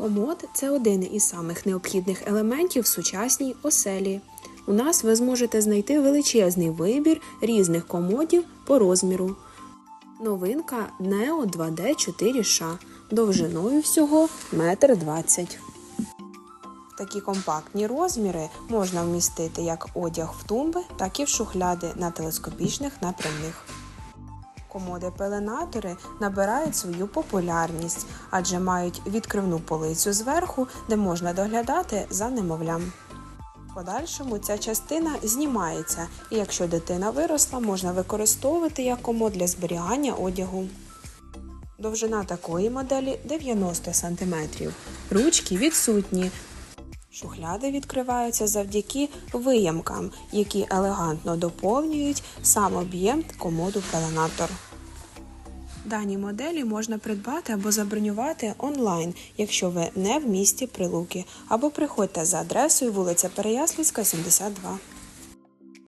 Комод це один із самих необхідних елементів в сучасній оселі. У нас ви зможете знайти величезний вибір різних комодів по розміру. Новинка Neo 2D 4 ша довжиною всього 1,20 м. Такі компактні розміри можна вмістити як одяг в тумби, так і в шухляди на телескопічних напрямних. Комоди-пеленатори набирають свою популярність, адже мають відкривну полицю зверху, де можна доглядати за немовлям. В подальшому ця частина знімається, і якщо дитина виросла, можна використовувати як комод для зберігання одягу. Довжина такої моделі 90 см. Ручки відсутні. Шухляди відкриваються завдяки виямкам, які елегантно доповнюють сам об'єм комоду пеленатор. Дані моделі можна придбати або забронювати онлайн, якщо ви не в місті Прилуки, або приходьте за адресою вулиця Переяслівська, 72.